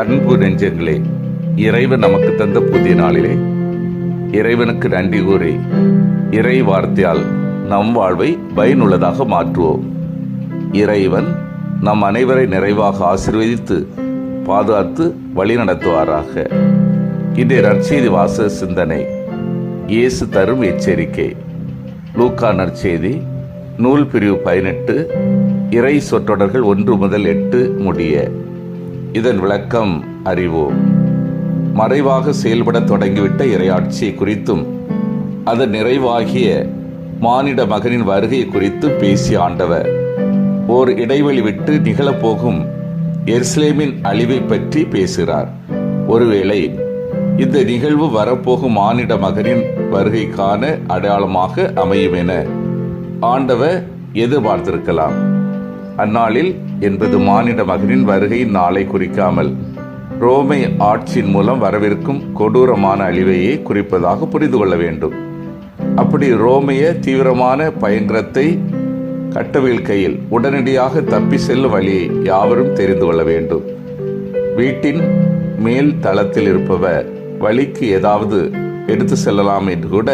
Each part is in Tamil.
அன்பு நெஞ்சங்களே இறைவன் நமக்கு தந்த புதிய நாளிலே இறைவனுக்கு நன்றி கூறி இறை வார்த்தையால் நம் வாழ்வை பயனுள்ளதாக மாற்றுவோம். இறைவன் நம் அனைவரை நிறைவாக ஆசிர்வதித்து பாதுகாத்து வழிநடத்துவாராக இன்றைய நற்செய்தி வாச சிந்தனை இயேசு தரும் எச்சரிக்கை. லூக்கா நற்செய்தி நூல் பிரிவு பதினெட்டு இறை சொற்றொடர்கள் ஒன்று முதல் எட்டு முடிய. இதன் விளக்கம் அறிவோம். மறைவாக செயல்பட தொடங்கிவிட்ட இரையாட்சியை குறித்தும் அதன் நிறைவாகிய மானிட மகனின் வருகை குறித்து பேசிய ஆண்டவர் ஓர் இடைவெளி விட்டு நிகழப்போகும் எர்ஸ்லேமின் அழிவை பற்றி பேசுகிறார். ஒருவேளை இந்த நிகழ்வு வரப்போகும் மானிட மகனின் வருகைக்கான அடையாளமாக அமையும் என ஆண்டவர் எதிர்பார்த்திருக்கலாம். அந்நாளில் என்பது மானிட மகனின் வருகையின் நாளை குறிக்காமல் ரோமை ஆட்சியின் மூலம் வரவிருக்கும் கொடூரமான அழிவையே குறிப்பதாக புரிந்து கொள்ள வேண்டும். அப்படி ரோமைய தீவிரமான பயங்கரத்தை கட்டவிழ்க்கையில் உடனடியாக தப்பி செல்லும் வழியை யாவரும் தெரிந்து கொள்ள வேண்டும். வீட்டின் மேல் தளத்தில் இருப்பவர் வழிக்கு ஏதாவது எடுத்து செல்லலாம் என்று கூட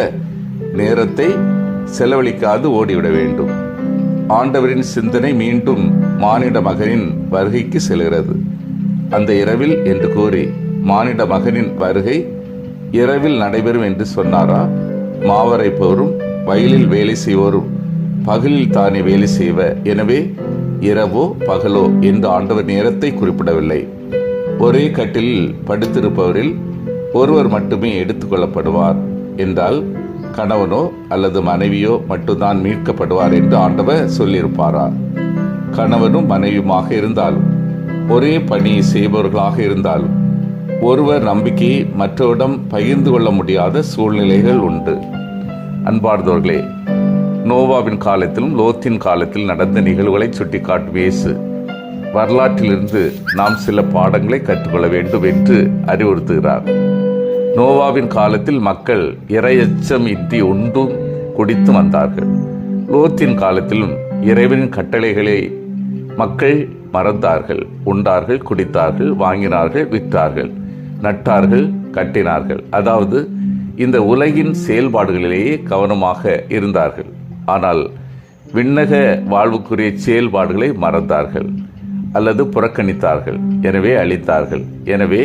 நேரத்தை செலவழிக்காது ஓடிவிட வேண்டும். ஆண்டவரின் சிந்தனை மீண்டும் மானிட மகனின் வருகைக்கு செல்கிறது. அந்த இரவில் என்று கூறி மானிட மகனின் வருகை இரவில் நடைபெறும் என்று சொன்னாரா? மாவரை போரும் வயலில் வேலை செய்வோரும் பகலில் தானே வேலை செய்வ? எனவே இரவோ பகலோ என்று ஆண்டவர் நேரத்தை குறிப்பிடவில்லை. ஒரே கட்டிலில் படுத்திருப்பவரில் ஒருவர் மட்டுமே எடுத்துக்கொள்ளப்படுவார் என்றால் கணவனோ அல்லது மனைவியோ மட்டும்தான் மீட்கப்படுவார் என்று ஆண்டவர் சொல்லியிருப்பாரா? கணவனும் மனைவியுமாக இருந்தாலும் ஒரே பணியை செய்பவர்களாக இருந்தாலும் ஒருவர் நம்பிக்கையை மற்றவரிடம் பகிர்ந்து கொள்ள முடியாத சூழ்நிலைகள் உண்டு. அன்பார்ந்தவர்களே நோவாவின் காலத்திலும் லோத்தின் காலத்தில் நடந்த நிகழ்வுகளை சுட்டிக்காட்டும் இயேசு. வரலாற்றிலிருந்து நாம் சில பாடங்களை கற்றுக்கொள்ள வேண்டும் என்று அறிவுறுத்துகிறார். நோவாவின் காலத்தில் மக்கள் இரையச்சம் இன்றி உண்டும் குடித்து வந்தார்கள். லோத்தின் காலத்திலும் இறைவனின் கட்டளைகளை மக்கள் மறந்தார்கள். உண்டார்கள் குடித்தார்கள் வாங்கினார்கள் விற்றார்கள் நட்டார்கள் கட்டினார்கள். அதாவது இந்த உலகின் செயல்பாடுகளிலேயே கவனமாக இருந்தார்கள். ஆனால் விண்ணக வாழ்வுக்குரிய செயல்பாடுகளை மறந்தார்கள் அல்லது புறக்கணித்தார்கள். எனவே அழித்தார்கள். எனவே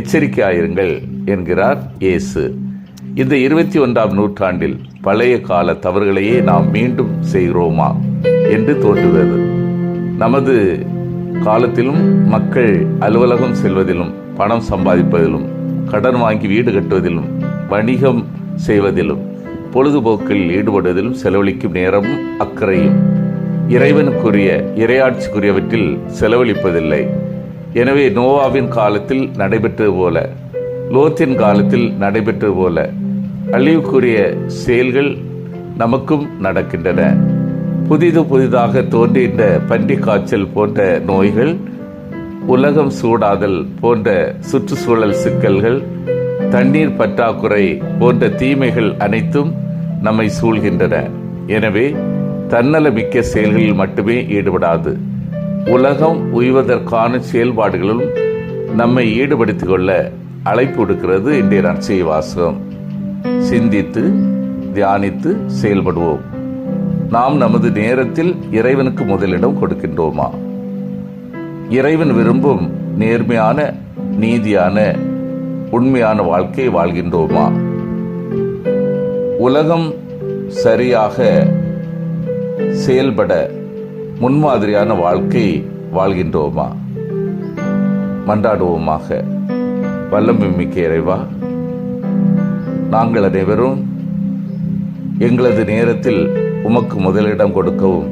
எச்சரிக்கையாயிருங்கள். என்கிறார் இயேசு. இந்த இருபத்தி ஒன்றாம் நூற்றாண்டில் பழைய கால தவறுகளையே நாம் மீண்டும் செய்கிறோமா என்று தோன்றுகிறது. நமது காலத்திலும் மக்கள் அலுவலகம் செல்வதிலும் பணம் சம்பாதிப்பதிலும் கடன் வாங்கி வீடு கட்டுவதிலும் வணிகம் செய்வதிலும் பொழுதுபோக்கில் ஈடுபடுவதிலும் செலவழிக்கும் நேரமும் அக்கறையும். இறைவனுக்குரிய இரையாட்சிக்குரியவற்றில் செலவழிப்பதில்லை. எனவே நோவாவின் காலத்தில் நடைபெற்றது போல லோத்தின் காலத்தில் நடைபெற்றது போல அழிவுக்குரிய செயல்கள் நமக்கும் நடக்கின்றன. புதிது புதிதாக தோன்றுகின்ற பன்றி காய்ச்சல் போன்ற நோய்கள் உலகம் சூடாதல் போன்ற சுற்றுச்சூழல் சிக்கல்கள் தண்ணீர் பற்றாக்குறை போன்ற தீமைகள் அனைத்தும் நம்மை சூழ்கின்றன. எனவே தன்னலமிக்க செயல்களில் மட்டுமே ஈடுபடாது. உலகம் உய்வதற்கான செயல்பாடுகளும் நம்மை ஈடுபடுத்திக் கொள்ள அழைப்பு விடுக்கிறது. இன்றைய நற்செய் வாசகம். சிந்தித்து தியானித்து செயல்படுவோம். நாம் நமது நேரத்தில் இறைவனுக்கு முதலிடம் கொடுக்கின்றோமா? இறைவன் விரும்பும் நேர்மையான நீதியான உண்மையான வாழ்க்கை வாழ்கின்றோமா? உலகம் சரியாக செயல்பட முன்மாதிரியான வாழ்க்கை வாழ்கின்றோமா? மன்றாடுவோமாக. வல்லமை மிக்க இறைவா நாங்கள் அனைவரும் எங்களது நேரத்தில் உமக்கு முதலிடம் கொடுக்கவும்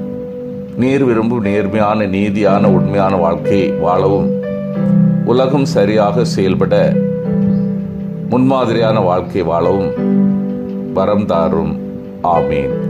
நீர் விரும்பும் நேர்மையான நீதியான உண்மையான வாழ்க்கையை வாழவும் உலகம் சரியாக செயல்பட முன்மாதிரியான வாழ்க்கை வாழவும் வரம் தாரும். ஆமீன்.